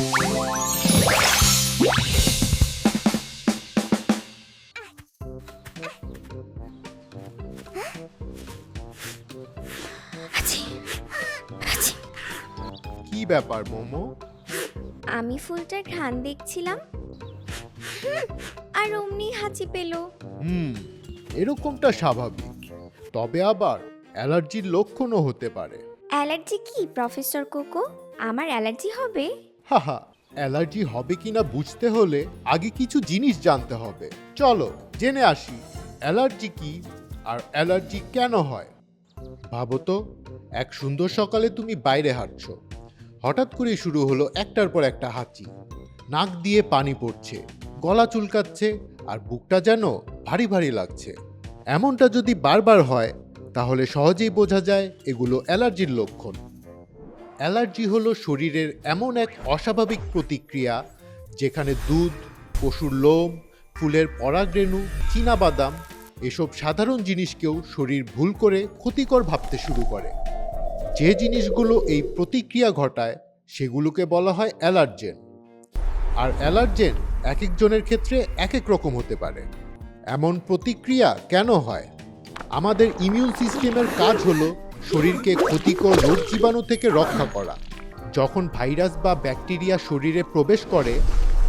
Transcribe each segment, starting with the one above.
কি ব্যাপার মোমো? আমি ফুলটার ঘ্রাণ দেখছিলাম। হুম, আর অমনি হাঁচি পেল। হুম এরকমটা স্বাভাবিক। তবে আবার অ্যালার্জির লক্ষণও হতে পারে। অ্যালার্জি কি প্রফেসর কোকো? আমার অ্যালার্জি হবে? হাহা, অ্যালার্জি হবে কিনা বুঝতে হলে আগে কিছু জিনিস জানতে হবে। চলো, জেনে আসি, অ্যালার্জি কি আর অ্যালার্জি কেন হয়? ভাবো তো, এক সুন্দর সকালে তুমি বাইরে হাঁটছো। হঠাৎ করে শুরু হলো একটার পর একটা হাঁচি। নাক দিয়ে পানি পড়ছে, গলা চুলকাচ্ছে আর বুকটা যেন ভারী ভারী লাগছে। এমনটা যদি বারবার হয়, তাহলে সহজেই বোঝা যায় এগুলো অ্যালার্জির লক্ষণ। অ্যালার্জি হলো শরীরের এমন এক অস্বাভাবিক প্রতিক্রিয়া, যেখানে দুধ, পশুর লোম, ফুলের পরাগরেণু, চীনাবাদাম এসব সাধারণ জিনিসকেও শরীর ভুল করে ক্ষতিকর ভাবতে শুরু করে। যে জিনিসগুলো এই প্রতিক্রিয়া ঘটায়, সেগুলোকে বলা হয় অ্যালার্জেন। আর অ্যালার্জেন এক একজনের ক্ষেত্রে এক এক রকম হতে পারে। এমন প্রতিক্রিয়া কেন হয়? আমাদের ইমিউন সিস্টেমের কাজ হলো শরীরকে ক্ষতিকর রোগ জীবাণু থেকে রক্ষা করা। যখন ভাইরাস বা ব্যাকটেরিয়া শরীরে প্রবেশ করে,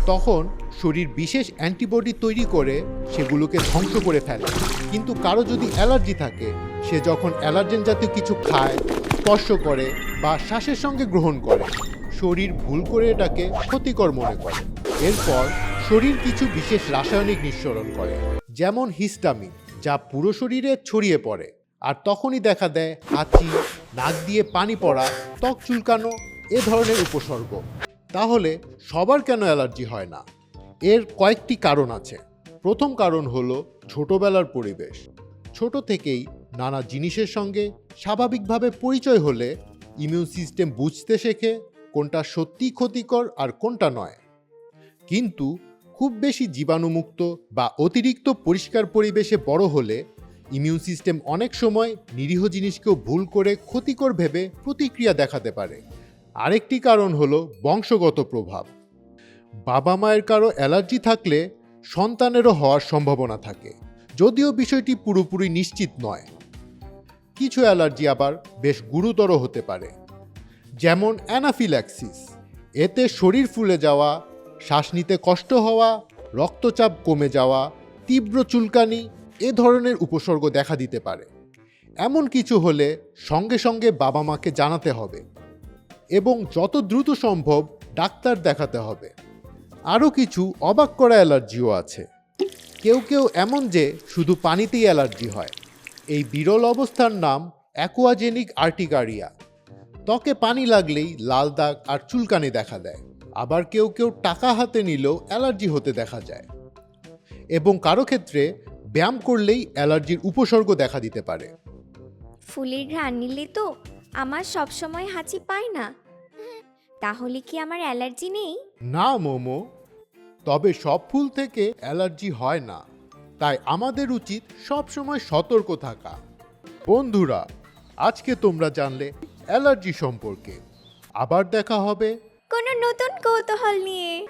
তখন শরীর বিশেষ অ্যান্টিবডি তৈরি করে সেগুলোকে ধ্বংস করে ফেলে। কিন্তু কারও যদি অ্যালার্জি থাকে, সে যখন অ্যালার্জেন জাতীয় কিছু খায়, স্পর্শ করে বা শ্বাসের সঙ্গে গ্রহণ করে, শরীর ভুল করে এটাকে ক্ষতিকর মনে করে। এরপর শরীর কিছু বিশেষ রাসায়নিক নিঃসরণ করে, যেমন হিস্টামিন, যা পুরো শরীরে ছড়িয়ে পড়ে। আর তখনই দেখা দেয় হাঁচি, নাক দিয়ে পানি পড়া, ত্বক চুলকানো এ ধরনের উপসর্গ। তাহলে সবার কেন অ্যালার্জি হয় না? এর কয়েকটি কারণ আছে। প্রথম কারণ হলো ছোটবেলার পরিবেশ। ছোট থেকেই নানা জিনিসের সঙ্গে স্বাভাবিকভাবে পরিচয় হলে ইমিউন সিস্টেম বুঝতে শেখে কোনটা সত্যি ক্ষতিকর আর কোনটা নয়। কিন্তু খুব বেশি জীবাণুমুক্ত বা অতিরিক্ত পরিষ্কার পরিবেশে বড় হলে ইমিউন সিস্টেম অনেক সময় নিরীহ জিনিসকেও ভুল করে ক্ষতিকর ভেবে প্রতিক্রিয়া দেখাতে পারে। আরেকটি কারণ হলো বংশগত প্রভাব। বাবা মায়ের কারও অ্যালার্জি থাকলে সন্তানেরও হওয়ার সম্ভাবনা থাকে, যদিও বিষয়টি পুরোপুরি নিশ্চিত নয়। কিছু অ্যালার্জি আবার বেশ গুরুতর হতে পারে, যেমন অ্যানাফিল্যাক্সিস। এতে শরীর ফুলে যাওয়া, শ্বাস নিতে কষ্ট হওয়া, রক্তচাপ কমে যাওয়া, তীব্র চুলকানি এ ধরনের উপসর্গ দেখা দিতে পারে। এমন কিছু হলে সঙ্গে সঙ্গে বাবা মাকে জানাতে হবে এবং যত দ্রুত সম্ভব ডাক্তার দেখাতে হবে। আরও কিছু অবাক করা অ্যালার্জিও আছে। কেউ কেউ এমন যে শুধু পানিতেই অ্যালার্জি হয়। এই বিরল অবস্থার নাম অ্যাকোয়াজেনিক আর্টিকারিয়া। ত্বকে পানি লাগলেই লাল দাগ আর চুলকানি দেখা দেয়। আবার কেউ কেউ টাকা হাতে নিলেও অ্যালার্জি হতে দেখা যায়। এবং কারও ক্ষেত্রে ব্যায়াম করলেই অ্যালার্জির উপসর্গ দেখা দিতে পারে। ফুলের ঘ্রাণ নিলে তো আমার সব সময় হাঁচি পায় না। তাহলে কি আমার অ্যালার্জি নেই? না মোমো। তবে সব ফুল থেকে অ্যালার্জি হয় না। তাই আমাদের উচিত সবসময় সতর্ক থাকা। বন্ধুরা আজকে তোমরা জানলে অ্যালার্জি সম্পর্কে। আবার দেখা হবে। কোনো নতুন কৌতূহল নিয়ে।